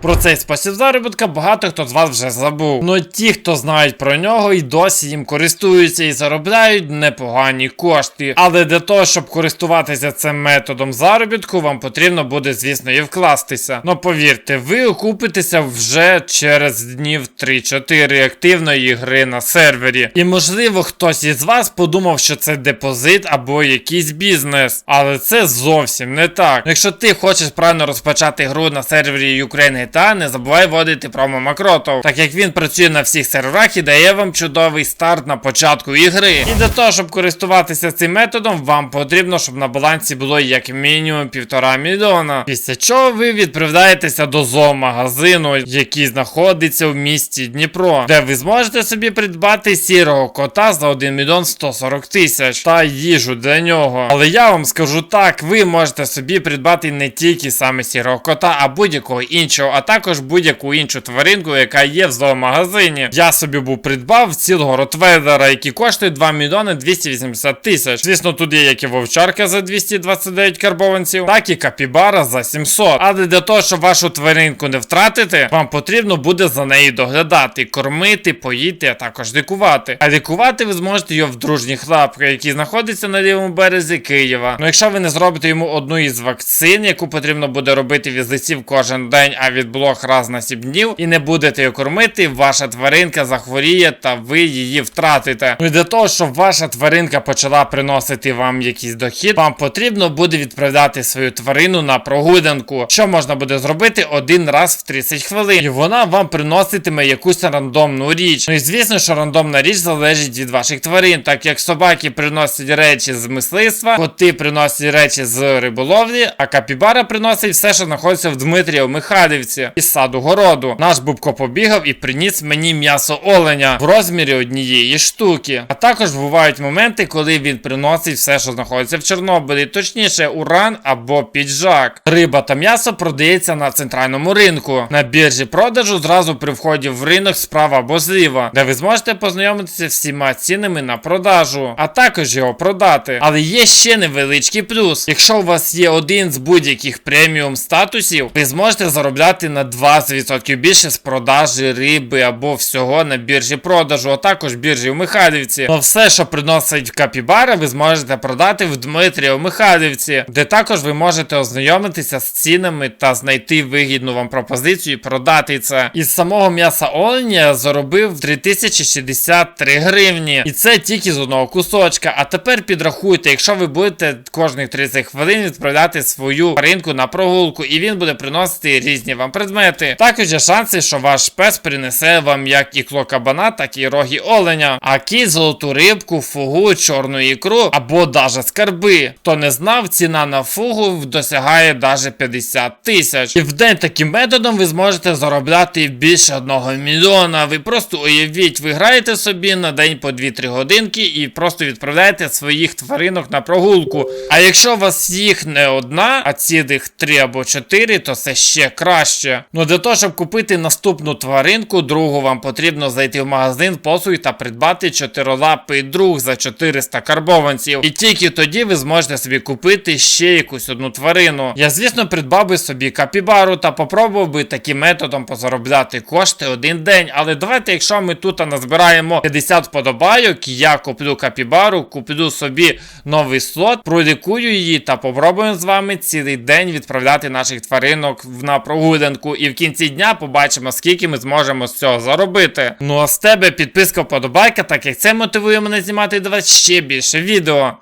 Про цей спосіб заробітка багато хто з вас вже забув. Но ті, хто знають про нього, і досі їм користуються і заробляють непогані кошти. Але для того, щоб користуватися цим методом заробітку, вам потрібно буде, звісно, і вкластися. Ну повірте, ви окупитеся вже через днів 3-4 активної гри на сервері. І можливо, хтось із вас подумав, що це депозит або якийсь бізнес. Але це зовсім не так. Якщо ти хочеш правильно розпочати гру на сервері Ukraine GTA, не забувай вводити промо Макротов, так як він працює на всіх серверах і дає вам чудовий старт на початку ігри. І для того, щоб користуватися цим методом, вам потрібно, щоб на балансі було як мінімум півтора мільйона. Після чого ви відправляєтеся до зоомагазину, який знаходиться в місті Дніпро, де ви зможете собі придбати сірого кота за 1 мільйон 140 тисяч та їжу для нього. Але я вам скажу так, ви можете собі придбати не тільки саме сірого кота, а будь-якого іншого, а також будь-яку іншу тваринку, яка є в зоомагазині. Я собі був придбав цілого ротвейдера, який коштує 2 мільйони 280 тисяч. Звісно, тут є як і вовчарка за 229 карбованців, так і капібара за 700. Але для того, щоб вашу тваринку не втратити, вам потрібно буде за нею доглядати, кормити, поїти, а також лікувати. А лікувати ви зможете його в дружніх лапках, які знаходяться на лівому березі Києва. Ну якщо ви не зробите йому одну із вакцин, яку потрібно буде робити візитів кожен день, а від блох раз на 7 днів, і не будете її кормити, ваша тваринка захворіє та ви її втратите. Ну і для того, щоб ваша тваринка почала приносити вам якийсь дохід, вам потрібно буде відправляти свою тварину на прогулянку, що можна буде зробити один раз в 30 хвилин. І вона вам приноситиме якусь рандомну річ. Ну і звісно, що рандомна річ залежить від ваших тварин, так як собаки приносять речі з мисливства, коти приносять речі з риболовлі, а капібара приносить все, що знаходиться в Дмитрія в Михайлівці із саду городу. Наш Бубко побігав і приніс мені м'ясо оленя в розмірі однієї штуки. А також бувають моменти, коли він приносить все, що знаходиться в Чорнобилі, точніше, уран або піджак. Риба та м'ясо продається на центральному ринку. На біржі продажу зразу при вході в ринок справа або зліва, де ви зможете познайомитися з всіма цінами на продажу, а також його продати. Але є ще невеличкий плюс. Якщо у вас є один з будь-яких преміум статусів, ви зможете заробляти на 20% більше з продажі риби або всього на біржі продажу, а також біржі в Михайлівці. Но все, що приносить капібара, ви зможете продати в Дмитрія в Михайлівці, де також ви можете ознайомитися з цінами та знайти вигідну вам пропозицію і продати це. Із самого м'яса оленя я заробив 3063 гривні. І це тільки з одного кусочка. А тепер підрахуйте, якщо ви будете кожних 30 хвилин відправляти свою ринку на прогулку, і він буде приносити різні вам предмети. Також є шанси, що ваш пес принесе вам як і кабана, так і роги оленя, а кіт, золоту рибку, фугу, чорну ікру або даже скарби. Хто не знав, ціна на фугу досягає даже 50 тисяч. І в день таким методом ви зможете заробляти більше одного мільйона. Ви просто уявіть, ви граєте собі на день по 2-3 годинки і просто відправляєте своїх тваринок на прогулку. А якщо у вас їх не одна, а цілих 3 або 4, то це ще краще. Ну для того, щоб купити наступну тваринку, другу вам потрібно зайти в магазин послуг та придбати чотирилапий друг за 400 карбованців. І тільки тоді ви зможете собі купити ще якусь одну тварину. Я, звісно, придбав би собі капібару та попробував би таким методом позаробляти кошти один день. Але давайте, якщо ми тут назбираємо 50 вподобайок, я куплю капібару, куплю собі новий слот, пролікую її та попробуємо з вами цілий день відправляти наших тваринок на прогулянку. І в кінці дня побачимо, скільки ми зможемо з цього заробити. Ну а з тебе підписка вподобайка, так як це мотивує мене знімати для вас ще більше відео.